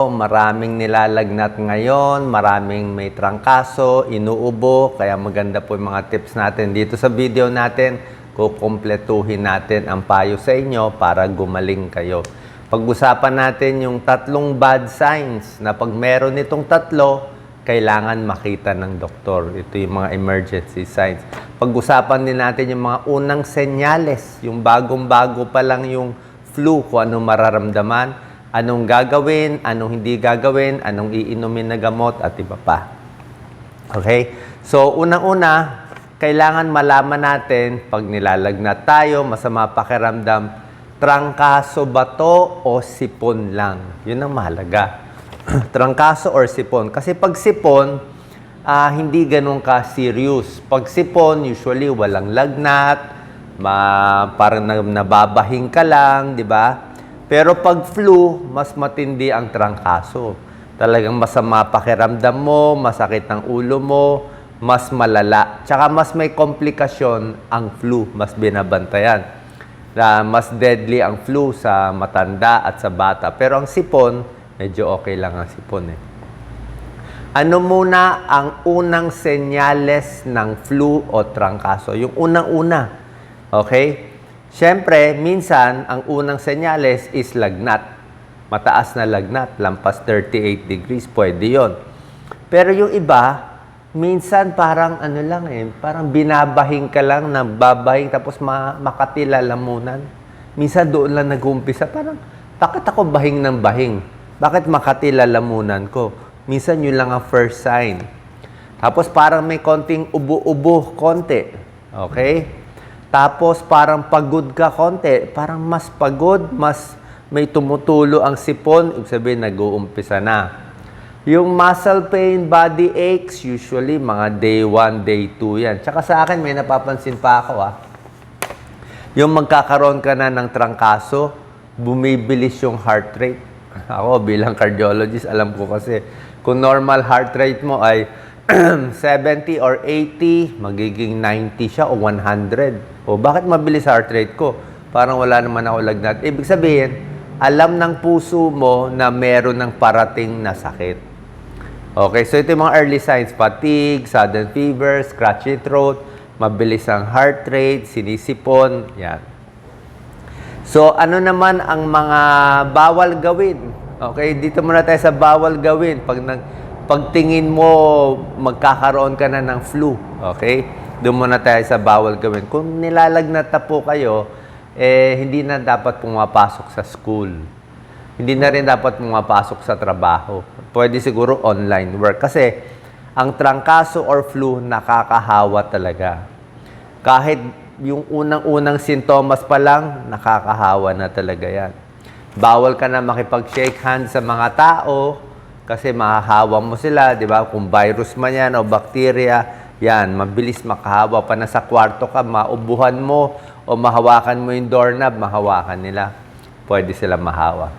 Maraming nilalagnat ngayon, maraming may trangkaso, inuubo, kaya maganda po yung mga tips natin dito sa video natin. Kukumpletuhin natin ang payo sa inyo para gumaling kayo. Pag-usapan natin yung tatlong bad signs na pag meron itong tatlo, kailangan makita ng doktor. Ito yung mga emergency signs. Pag-usapan din natin yung mga unang senyales, yung bagong-bago pa lang yung flu, kung ano mararamdaman, anong gagawin, anong hindi gagawin, anong iinumin na gamot, at iba pa. Okay? So, unang-una, kailangan malaman natin pag nilalagnat tayo, masama pakiramdam, trangkaso ba to o sipon lang? Yun ang mahalaga. trangkaso or sipon. Kasi pag sipon, ah, hindi ganun ka serious. Pag sipon, usually walang lagnat, ma, parang na- nababahing ka lang, di ba? Pero pag flu, mas matindi ang trangkaso. Talagang masama pakiramdam mo, masakit ang ulo mo, mas malala. Tsaka mas may komplikasyon ang flu, mas binabantayan. Na mas deadly ang flu sa matanda at sa bata. Pero ang sipon, medyo okay lang ang sipon eh. Ano muna ang unang senyales ng flu o trangkaso? Yung unang-una. Okay? Siyempre, minsan, ang unang senyales is lagnat. Mataas na lagnat, lampas 38 degrees, pwede yon. Pero yung iba, minsan parang ano lang eh, parang binabahing ka lang, nababahing tapos ma makatila-lamunan. Minsan doon lang nag-umpisa, parang, bakit ako bahing ng bahing? Bakit makatila-lamunan ko? Minsan yun lang ang first sign. Tapos parang may konting ubo-ubo, konti. Okay? Tapos parang pagod ka konti, parang mas pagod, mas may tumutulo ang sipon, ibig sabihin nag-uumpisa na. Yung muscle pain, body aches, usually mga day 1, day 2 yan. Tsaka sa akin, may napapansin pa ako ah. Yung magkakaroon ka na ng trangkaso, bumibilis yung heart rate. Ako bilang cardiologist, alam ko kasi kung normal heart rate mo ay 70 or 80, magiging 90 siya o 100. O bakit mabilis heart rate ko? Parang wala naman ako lagnat. Ibig sabihin, alam ng puso mo na meron ng parating na sakit. Okay, so ito yung mga early signs. Fatigue, sudden fever, scratchy throat, mabilis ang heart rate, sinisipon, yan. So, ano naman ang mga bawal gawin? Okay, dito muna tayo sa bawal gawin. Pag nag, pagtingin mo, magkakaroon ka na ng flu. Okay? Doon muna tayo sa bawal gawin. Kung nilalagnat na po kayo, eh, hindi na dapat pumapasok sa school. Hindi na rin dapat pumapasok sa trabaho. Pwede siguro online work. Kasi, ang trangkaso or flu, nakakahawa talaga. Kahit yung unang-unang sintomas pa lang, nakakahawa na talaga yan. Bawal ka na makipag-shake hands sa mga tao kasi mahahawa mo sila, di ba? Kung virus man yan o bacteria, yan, mabilis makahawa. Pa na sa kwarto ka, maubuhan mo o mahawakan mo yung doorknob, mahawakan nila. Pwede sila mahawa.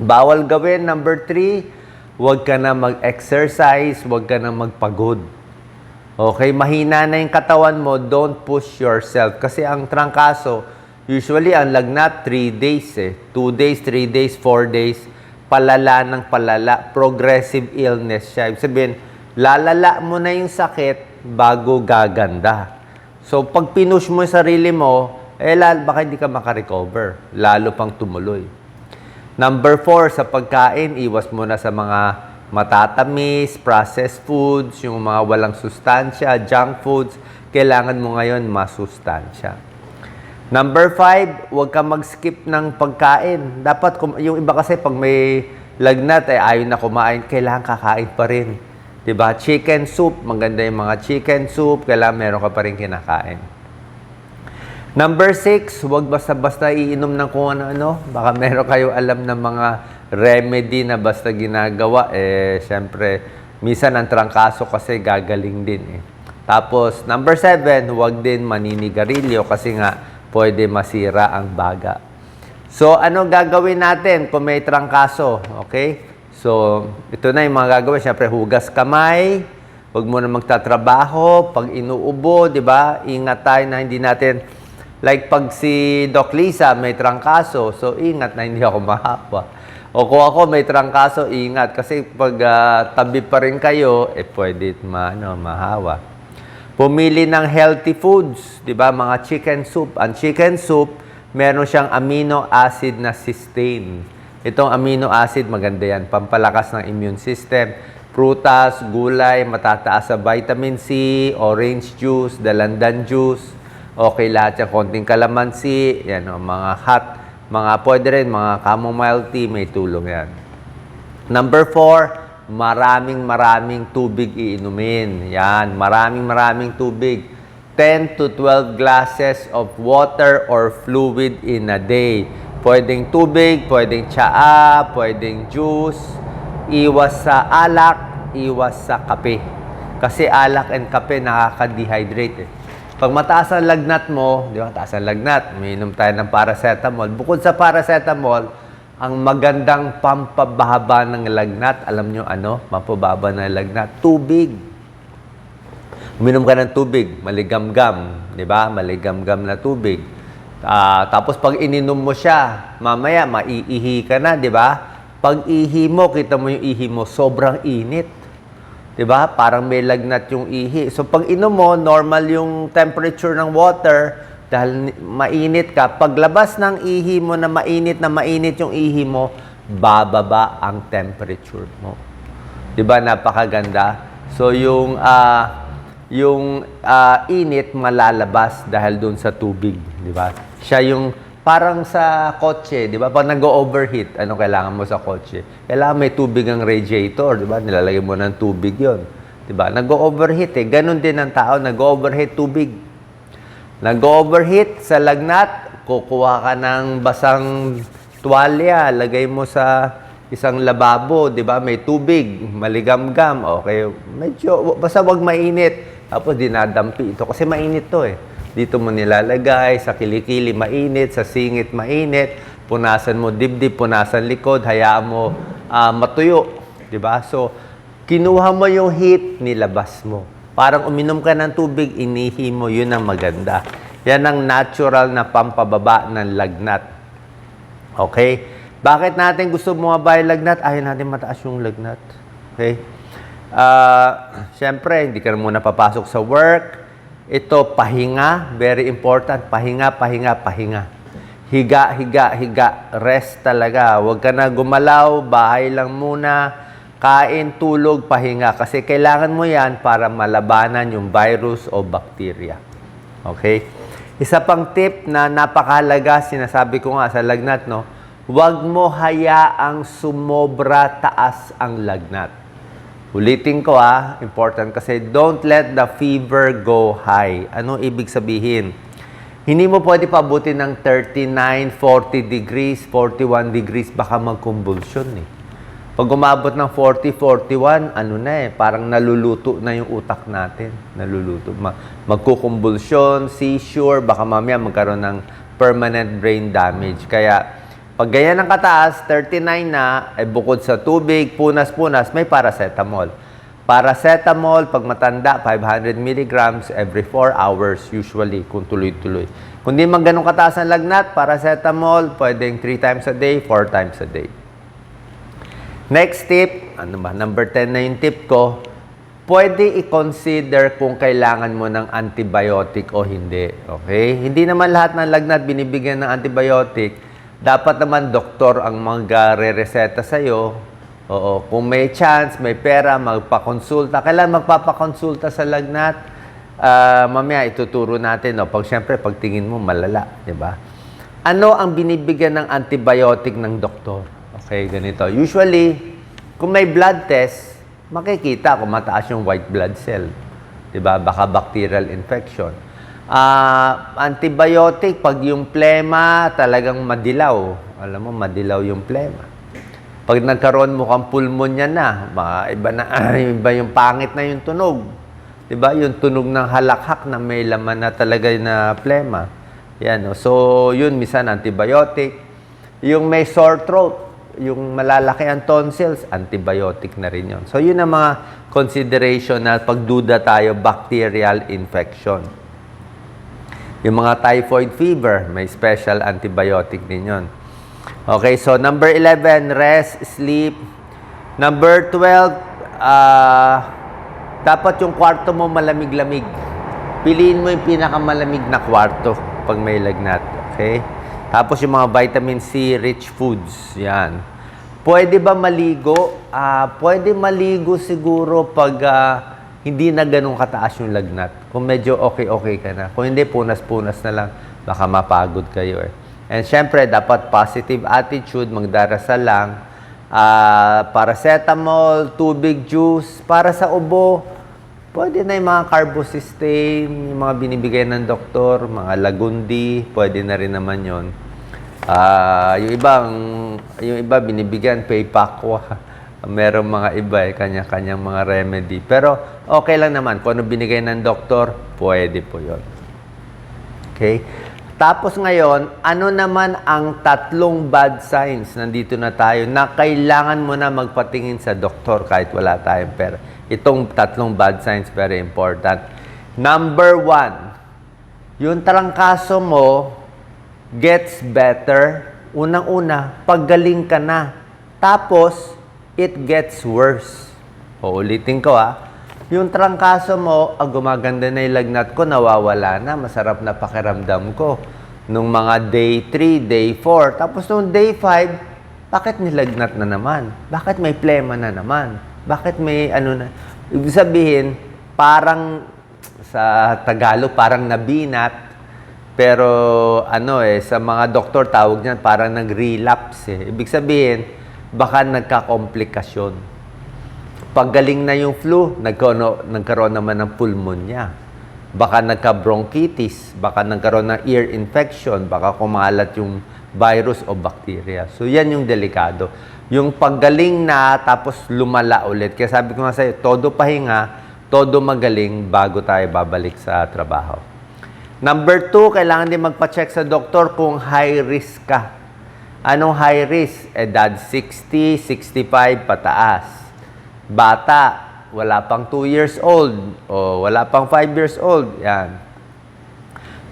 Bawal gawin, number three, huwag ka na mag-exercise, huwag ka na magpagod. Okay, mahina na yung katawan mo, don't push yourself. Kasi ang trangkaso, usually ang lagnat, 3 days eh. 2 days, 3 days, 4 days. Palala ng palala. Progressive illness siya. Ibig sabihin, lalala mo na yung sakit bago gaganda. So, pag pinush mo yung sarili mo, eh, lal, baka hindi ka makarecover. Lalo pang tumuloy. Number four, sa pagkain, iwas mo na sa mga matatamis, processed foods, yung mga walang sustansya, junk foods. Kailangan mo ngayon masustansya. Number five, huwag ka mag-skip ng pagkain. Dapat, yung iba kasi pag may lagnat, eh, ayaw na kumain, kailangan kakain pa rin. ba? Chicken soup, maganda yung mga chicken soup, kailangan meron ka pa rin kinakain. Number six, huwag basta-basta iinom ng kung ano-ano. Baka meron kayo alam ng mga remedy na basta ginagawa. Eh, syempre, minsan ang trangkaso kasi gagaling din eh. Tapos, number seven, huwag din maninigarilyo kasi nga pwede masira ang baga. So, ano gagawin natin kung may trangkaso? Okay? So, ito na yung mga gagawin. Siyempre, hugas kamay. Huwag mo na magtatrabaho. Pag inuubo, di ba? Ingat tayo na hindi natin Like pag si Doc Lisa may trangkaso, so ingat na hindi ako mahawa. O kung ako may trangkaso, ingat. Kasi pag ah, tabi pa rin kayo, eh pwede ma, ano, mahawa. Pumili ng healthy foods, di ba? Mga chicken soup. Ang chicken soup, meron siyang amino acid na cysteine. Itong amino acid, maganda yan. Pampalakas ng immune system. Prutas, gulay, matataas sa vitamin C, orange juice, dalandan juice. Okay lahat yan. Konting kalamansi, yan o, mga hot, mga pwede rin, mga chamomile tea, may tulong yan. Number four, maraming maraming tubig iinumin. Yan, maraming maraming tubig. 10 to 12 glasses of water or fluid in a day. Pwedeng tubig, pwedeng tsaa, pwedeng juice. Iwas sa alak, iwas sa kape. Kasi alak and kape nakaka-dehydrate eh. Pag mataas ang lagnat mo, di ba, taas ang lagnat, umiinom tayo ng paracetamol. Bukod sa paracetamol, ang magandang pampababa ng lagnat, alam nyo ano, pampababa ng lagnat, tubig. Uminom ka ng tubig, maligamgam, di ba? Maligamgam na tubig. Ah, tapos pag ininom mo siya, mamaya maiihi ka na, di ba? Pag ihi mo, kita mo yung ihi mo, sobrang init. 'Di ba? Parang may lagnat yung ihi. So pag inom mo, normal yung temperature ng water dahil ni- mainit ka. Paglabas ng ihi mo na mainit na mainit yung ihi mo, bababa ang temperature mo. 'Di ba? Napakaganda. So yung ah, yung ah, init malalabas dahil doon sa tubig, 'di ba? Siya yung parang sa kotse, 'di ba? Pag nag-overheat, ano kailangan mo sa kotse? Kailangan may tubig ang radiator, 'di ba? Nilalagay mo ng tubig 'yon. 'Di ba? Nag-overheat eh. Ganon din ang tao, nag-overheat tubig. Nag-overheat sa lagnat, kukuha ka ng basang tuwalya, lagay mo sa isang lababo, 'di ba? May tubig, maligamgam. Okay, medyo basta wag mainit. Tapos dinadampi ito kasi mainit 'to eh. Dito mo nilalagay sa kilikili mainit, sa singit mainit, punasan mo dibdib, punasan likod, hayaan mo ah, matuyo, 'di ba? So kinuha mo yung heat, nilabas mo. Parang uminom ka ng tubig, inihi mo, yun ang maganda. Yan ang natural na pampababa ng lagnat. Okay? Bakit natin gusto bumaba yung lagnat? Ayaw natin mataas yung lagnat. Okay? Ah, Siyempre, hindi ka na muna papasok sa work. Ito, pahinga. Very important. Pahinga, pahinga, pahinga. Higa, higa, higa. Rest talaga. Huwag ka na gumalaw. Bahay lang muna. Kain, tulog, pahinga. Kasi kailangan mo yan para malabanan yung virus o bacteria. Okay? Isa pang tip na napakahalaga, sinasabi ko nga sa lagnat, no? Huwag mo hayaang sumobra taas ang lagnat. Ulitin ko ah, important kasi don't let the fever go high. Ano ibig sabihin? Hindi mo pwede pabuti ng 39, 40 degrees, 41 degrees, baka mag-convulsion eh. Pag umabot ng 40, 41, ano na eh, parang naluluto na yung utak natin. Naluluto. Ma magkukumbulsyon, seizure, baka mamaya magkaroon ng permanent brain damage. Kaya, pag ganyan ang kataas, 39 na, eh bukod sa tubig, punas-punas, may paracetamol. Paracetamol, pag matanda, 500 milligrams every 4 hours usually, kung tuloy-tuloy. Kung di man ganun kataas ang lagnat, paracetamol, pwedeng 3 times a day, 4 times a day. Next tip, ano ba, number 10 na yung tip ko, pwede i-consider kung kailangan mo ng antibiotic o hindi. Okay? Hindi naman lahat ng lagnat binibigyan ng antibiotic. Dapat naman doktor ang magre-reseta sa'yo. Oo, kung may chance, may pera, magpakonsulta. Kailan magpapakonsulta sa lagnat? Ah, mamaya ituturo natin. No? Pag siyempre, pag tingin mo, malala. ba? Ano ang binibigyan ng antibiotic ng doktor? Okay, ganito. Usually, kung may blood test, makikita kung mataas yung white blood cell. 'Di ba? Baka bacterial infection. Ah, antibiotic pag yung plema talagang madilaw. Alam mo, madilaw yung plema. Pag nagkaroon mo kang pulmonya na, iba na iba yung pangit na yung tunog. 'Di ba? Yung tunog ng halakhak na may laman na talaga na plema. Yan, no? So, yun minsan antibiotic. Yung may sore throat, yung malalaki ang tonsils, antibiotic na rin yun. So, yun ang mga consideration na pagduda tayo, bacterial infection. Yung mga typhoid fever, may special antibiotic din yun. Okay, so number 11, rest, sleep. Number 12, ah, dapat yung kwarto mo malamig-lamig. Piliin mo yung pinakamalamig na kwarto pag may lagnat. Okay? Tapos yung mga vitamin C rich foods. Yan. Pwede ba maligo? Ah, pwede maligo siguro pag ah, hindi na ganun kataas yung lagnat. Kung medyo okay-okay ka na. Kung hindi, punas-punas na lang. Baka mapagod kayo eh. And syempre, dapat positive attitude, magdarasal lang. Ah, paracetamol, tubig, juice. Para sa ubo, pwede na yung mga carbosustain, yung mga binibigay ng doktor, mga lagundi, pwede na rin naman yon. Ah, yung ibang yung iba binibigyan paypakwa. Merong mga iba eh, kanya-kanyang mga remedy. Pero okay lang naman kung ano binigay ng doktor, pwede po 'yon. Okay? Tapos ngayon, ano naman ang tatlong bad signs? Nandito na tayo na kailangan mo na magpatingin sa doktor kahit wala tayong pera. Itong tatlong bad signs, very important. Number one, yung trangkaso mo gets better. Unang-una, paggaling ka na. Tapos, it gets worse. O, ulitin ko ah. Yung trangkaso mo, ah, gumaganda na yung lagnat ko, nawawala na, masarap na pakiramdam ko. Nung mga day 3, day 4, tapos nung day 5, bakit nilagnat na naman? Bakit may plema na naman? Bakit may ano na? Ibig sabihin, parang sa Tagalog, parang nabinat. Pero ano eh, sa mga doktor tawag niyan, parang nag-relapse eh. Ibig sabihin, baka nagka-komplikasyon paggaling na yung flu, nagkaroon, nagkaroon naman ng pulmonya. Baka nagka-bronchitis, baka nagkaroon ng ear infection, baka kumalat yung virus o bacteria. So, yan yung delikado. Yung paggaling na, tapos lumala ulit. Kaya sabi ko nga sa'yo, todo pahinga, todo magaling bago tayo babalik sa trabaho. Number two, kailangan din magpa-check sa doktor kung high risk ka. Anong high risk? Edad 60, 65, pataas bata, wala pang 2 years old, o wala pang 5 years old, yan.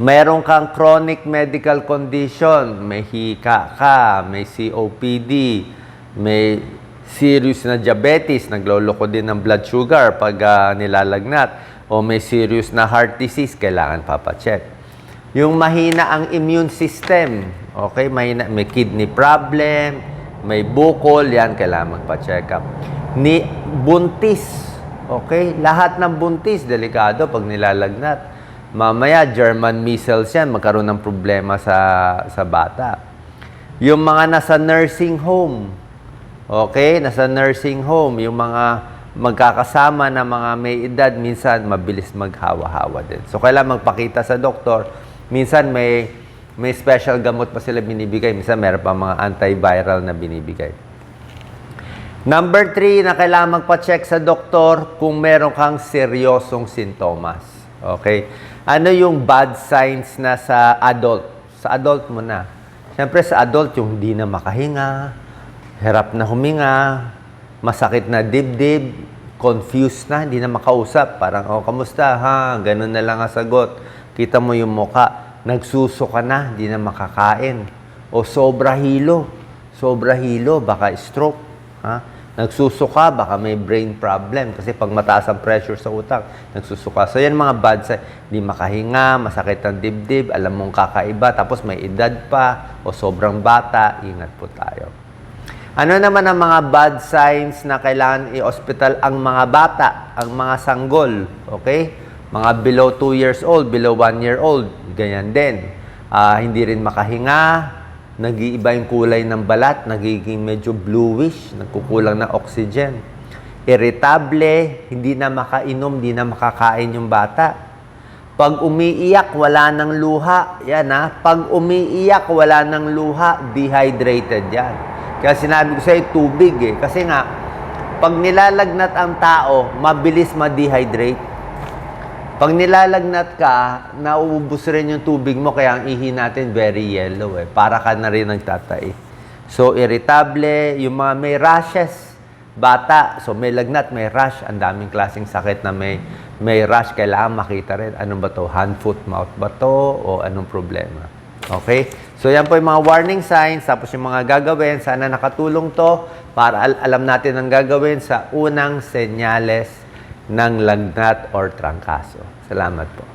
Meron kang chronic medical condition, may hika ka, may COPD, may serious na diabetes, nagloloko din ng blood sugar pag ah, nilalagnat, o may serious na heart disease, kailangan papacheck. Yung mahina ang immune system, okay, mahina, may kidney problem, may bukol, yan, kailangan magpa-check up. Ni buntis, okay, lahat ng buntis, delikado pag nilalagnat. Mamaya, German measles yan, magkaroon ng problema sa, sa bata. Yung mga nasa nursing home, okay, nasa nursing home, yung mga magkakasama na mga may edad, minsan mabilis maghawa-hawa din. So, kailangan magpakita sa doktor. Minsan may, may special gamot pa sila binibigay. Minsan meron pa mga antiviral na binibigay. Number three, na kailangan magpa-check sa doktor kung meron kang seryosong sintomas. Okay? Ano yung bad signs na sa adult? Sa adult mo na. Siyempre sa adult, yung hindi na makahinga, hirap na huminga, masakit na dibdib, confused na, hindi na makausap. Parang, oh, kamusta ha? Ganun na lang ang sagot. Kita mo yung muka, nagsusuka na, hindi na makakain. O sobra hilo. Sobra hilo, baka stroke. Ha? Nagsusuka, baka may brain problem. Kasi pag mataas ang pressure sa utak, nagsusuka. So yan mga bad signs. Hindi makahinga, masakit ang dibdib, alam mong kakaiba, tapos may edad pa, o sobrang bata, ingat po tayo. Ano naman ang mga bad signs na kailangan i-hospital ang mga bata, ang mga sanggol, okay? Mga below 2 years old, below 1 year old, ganyan din. Ah, hindi rin makahinga, nag-iiba yung kulay ng balat, nagiging medyo bluish, nagkukulang ng oxygen. Irritable, hindi na makainom, hindi na makakain yung bata. Pag umiiyak, wala ng luha. Yan ha. Pag umiiyak, wala ng luha, dehydrated yan. Kaya sinabi ko sa'yo, tubig eh. Kasi nga, pag nilalagnat ang tao, mabilis ma-dehydrate. Pag nilalagnat ka, nauubos rin yung tubig mo, kaya ang ihi natin very yellow eh. Para ka na rin nagtatay. So, irritable, yung mga may rashes, bata, so may lagnat, may rash, ang daming klaseng sakit na may, may rash, kailangan makita rin. Ano ba to? Hand, foot, mouth ba to? O anong problema? Okay? So yan po yung mga warning signs, tapos yung mga gagawin. Sana nakatulong to para al- alam natin ang gagawin sa unang senyales ng lagnat or trangkaso. Salamat po.